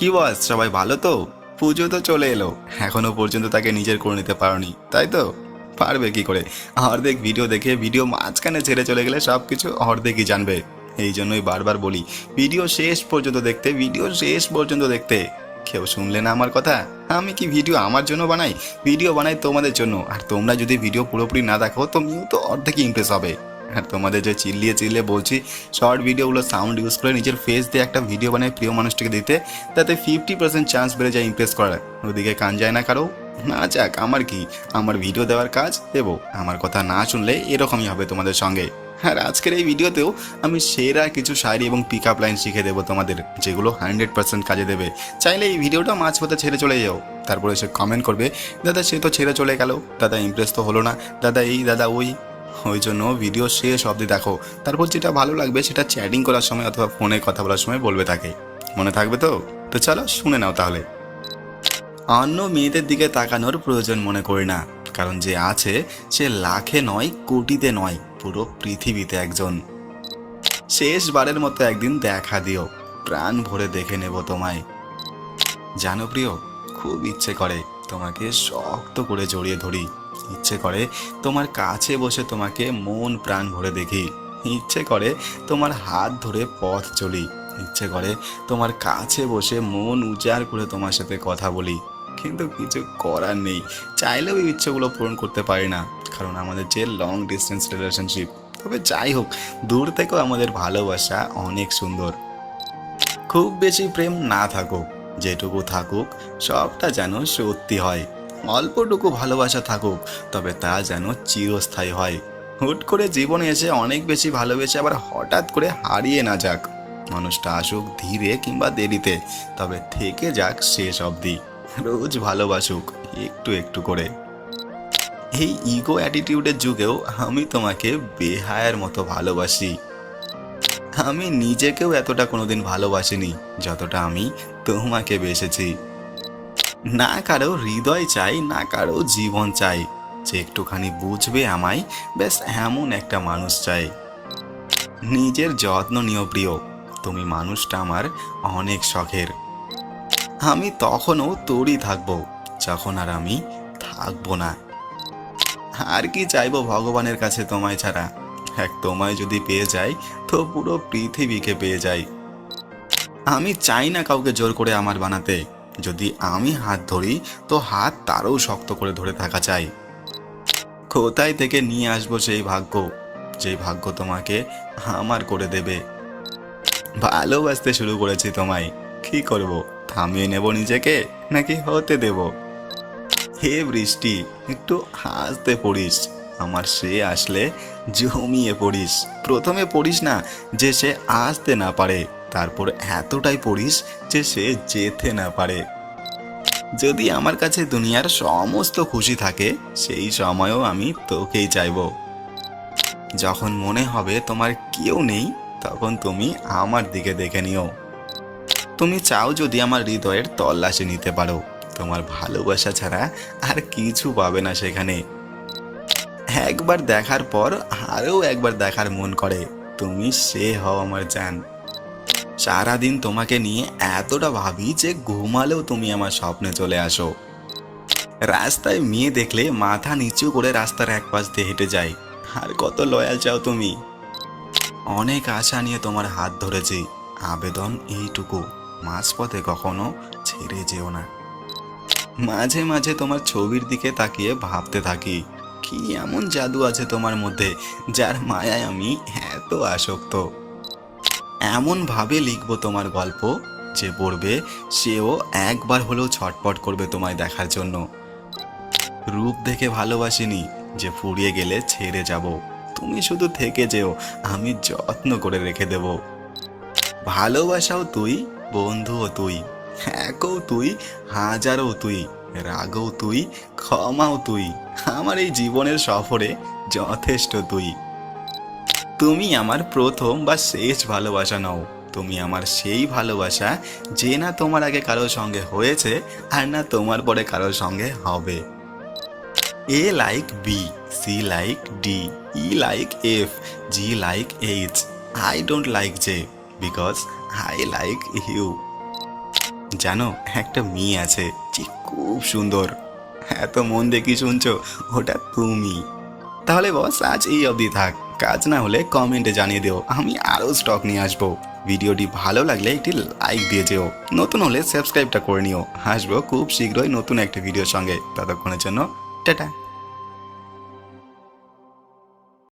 কি বস, সবাই ভালো তো? পুজো তো চলে এলো। এখনও পর্যন্ত তাকে নিজের করে নিতে পারোনি, তাই তো? পারবে কি করে? অর্ধেক ভিডিও দেখে ভিডিও মাঝখানে ছেড়ে চলে গেলে সব কিছু অর্ধেকই জানবে। এই জন্যই বারবার বলি ভিডিও শেষ পর্যন্ত দেখতে ভিডিও শেষ পর্যন্ত দেখতে। কেউ শুনলে না আমার কথা? আমি কি ভিডিও আমার জন্য বানাই? ভিডিও বানাই তোমাদের জন্য। আর তোমরা যদি ভিডিও পুরোপুরি না দেখো তুমিও তো অর্ধেকই ইমপ্রেস হবে। আর তোমাদের যে চিল্লিয়ে চিল্লিয়ে বলছি শর্ট ভিডিওগুলো সাউন্ড ইউজ করে নিজের ফেস দিয়ে একটা ভিডিও বানায় প্রিয় মানুষটিকে দিতে, তাতে ফিফটি পার্সেন্ট চান্স বেড়ে যায় ইমপ্রেস করার। ওদিকে কান যায় না কারও। না যাক, আমার কি? আমার ভিডিও দেওয়ার কাজ দেবো। আমার কথা না শুনলে এরকমই হবে তোমাদের সঙ্গে। আর আজকের এই ভিডিওতেও আমি সেরা কিছু শায়রি এবং পিক আপ লাইন শিখে দেবো তোমাদের, যেগুলো হান্ড্রেড পার্সেন্ট কাজে দেবে। চাইলে এই ভিডিওটা মাঝপথে ছেড়ে চলে যাও। তারপরে সে কমেন্ট করবে, দাদা, সে তো ছেড়ে চলে গেল। দাদা ইমপ্রেস তো হলো না। দাদা এই, দাদা ওই। ওই জন্য ভিডিও শেষ অবধি দেখো। তারপর যেটা ভালো লাগবে সেটা চ্যাটিং করার সময় অথবা ফোনে কথা বলার সময় বলবে তাকে। মনে থাকবে তো? তো চলো শুনে নাও তাহলে। অন্য মেয়েদের দিকে তাকানোর প্রয়োজন মনে করি না। কারণ যে আছে, সে লাখে নয়, কোটিতে নয়, পুরো পৃথিবীতে একজন। শেষবারের মতো একদিন দেখা দিও। প্রাণ ভরে দেখে নেব তোমায়। জানো প্রিয়, খুব ইচ্ছে করে তোমাকে শক্ত করে জড়িয়ে ধরি। ইচ্ছে করে তোমার কাছে বসে তোমাকে মন প্রাণ ভরে দেখি। ইচ্ছে করে তোমার হাত ধরে পথ চলি। ইচ্ছে করে তোমার কাছে বসে মন উজাড় করে তোমার সাথে কথা বলি। কিন্তু কিছু করার নেই। চাইলেও এই ইচ্ছেগুলো পূরণ করতে পারি না। কারণ আমাদের যে লং ডিস্টেন্স রিলেশনশিপ তবে যাই হোক, দূর থেকেও আমাদের ভালোবাসা অনেক সুন্দর। খুব বেশি প্রেম না থাকুক, যেটুকু থাকুক, সবটা যেন সত্যি হয়। অল্পটুকু ভালোবাসা থাকুক, তবে তা যেন চিরস্থায়ী হয়। হুট করে জীবনে এসে অনেক বেশি ভালোবেসে আবার হঠাৎ করে হারিয়ে না যাক। মানুষটা আসুক ধীরে কিংবা দেরিতে, তবে থেকে যাক শেষ অবধি। রোজ ভালোবাসুক, একটু একটু করে। এই ইগো অ্যাটিটিউডের যুগেও আমি তোমাকে বেহায়ের মতো ভালোবাসি। আমি নিজেকেও এতটা কোনোদিন ভালোবাসিনি, যতটা আমি তোমাকে বেসেছি। না কারও হৃদয় চাই, না কারও জীবন চাই। যে একটুখানি বুঝবে আমায়, ব্যাস এমন একটা মানুষ চাই। নিজের যত্ন নিও প্রিয়, তুমি মানুষটা আমার অনেক শখের। আমি তখনও তোরই থাকব, যখন আর আমি থাকব না। আর কি চাইব ভগবানের কাছে তোমায় ছাড়া? এক তোমায় যদি পেয়ে যাই, তো পুরো পৃথিবীকে পেয়ে যাই। আমি চাই না কাউকে জোর করে আমার বানাতে। যদি আমি হাত ধরি, তো হাত তারও শক্ত করে ধরে থাকা চাই। কোথায় থেকে নিয়ে আসব সেই ভাগ্য? যেই ভাগ্য তোমাকে আমার করে দেবে। ভালোবাসতে শুরু করেছি তোমায়। কি করব? থামিয়ে নেব নিজেকে, নাকি হতে দেব? হে বৃষ্টি, একটু হাসতে পড়িস। আমার সে আসলে জমিয়ে পড়িস। প্রথমে পড়িস না, যে সে আসতে না পারে। তারপর এতটাই পড়িস যে সে যেতে না পারে। যদি আমার কাছে দুনিয়ার সমস্ত খুশি থাকে, সেই সময়ও আমি তোকেই চাইব। যখন মনে হবে তোমার কেউ নেই, তখন তুমি আমার দিকে দেখে নিও। তুমি চাও যদি আমার হৃদয়ের তল্লাশি নিতে পারো। তোমার ভালোবাসা ছাড়া আর কিছু পাবে না সেখানে। একবার দেখার পর আরও একবার দেখার মন করে। তুমি সে হও আমার জান। সারাদিন তোমাকে নিয়ে এতটা ভাবি যে ঘুমালেও তুমি আমার স্বপ্নে চলে আসো। রাস্তায় মেয়ে দেখলে মাথা নিচু করে রাস্তার এক পাশ দিয়ে হেঁটে যাই আর কত লয়াল চাও তুমি? অনেক আশা নিয়ে তোমার হাত ধরেছি। আবেদন এইটুকু। মাঝপথে কখনো ছেড়ে যেও না। মাঝে মাঝে তোমার ছবির দিকে তাকিয়ে ভাবতে থাকি, কি এমন জাদু আছে তোমার মধ্যে, যার মায়ায় আমি এত আসক্ত? এমন ভাবে লিখব তোমার গল্প যে পড়বে, সেও একবার হলেও ছটপট করবে তোমায় দেখার জন্য। রূপ দেখে ভালোবাসিনি যে ফুরিয়ে গেলে ছেড়ে যাব। তুমি শুধু থেকে যেও, আমি যত্ন করে রেখে দেব। ভালোবাসাও তুই, বন্ধুও তুই, একও তুই, হাজারও তুই, রাগও তুই, ক্ষমাও তুই। আমার এই জীবনের সফরে যথেষ্ট তুই। তুমি আমার প্রথম বা শেষ ভালোবাসা নও। তুমি আমার সেই ভালোবাসা যে না তোমার আগে কারোর সঙ্গে হয়েছে আর না তোমার পরে কারোর সঙ্গে হবে। A like B C like D E like F G like H I don't like J because I like you জানো, একটা মেয়ে আছে, যে খুব সুন্দর। এত মন দেখি শুনছো? ওটা তুমি। তাহলে বস, আজ এই অবধি থাক। কাজ না হলে কমেন্টে জানিয়ে দিও, আমি আরও স্টক নিয়ে আসব। ভিডিওটি ভালো লাগলে একটি লাইক দিয়ে যেও, নতুন হলে সাবস্ক্রাইবটা করে নিও। আসব খুব শীঘ্রই নতুন একটি ভিডিওর সঙ্গে। ততক্ষণের জন্য, টাটা।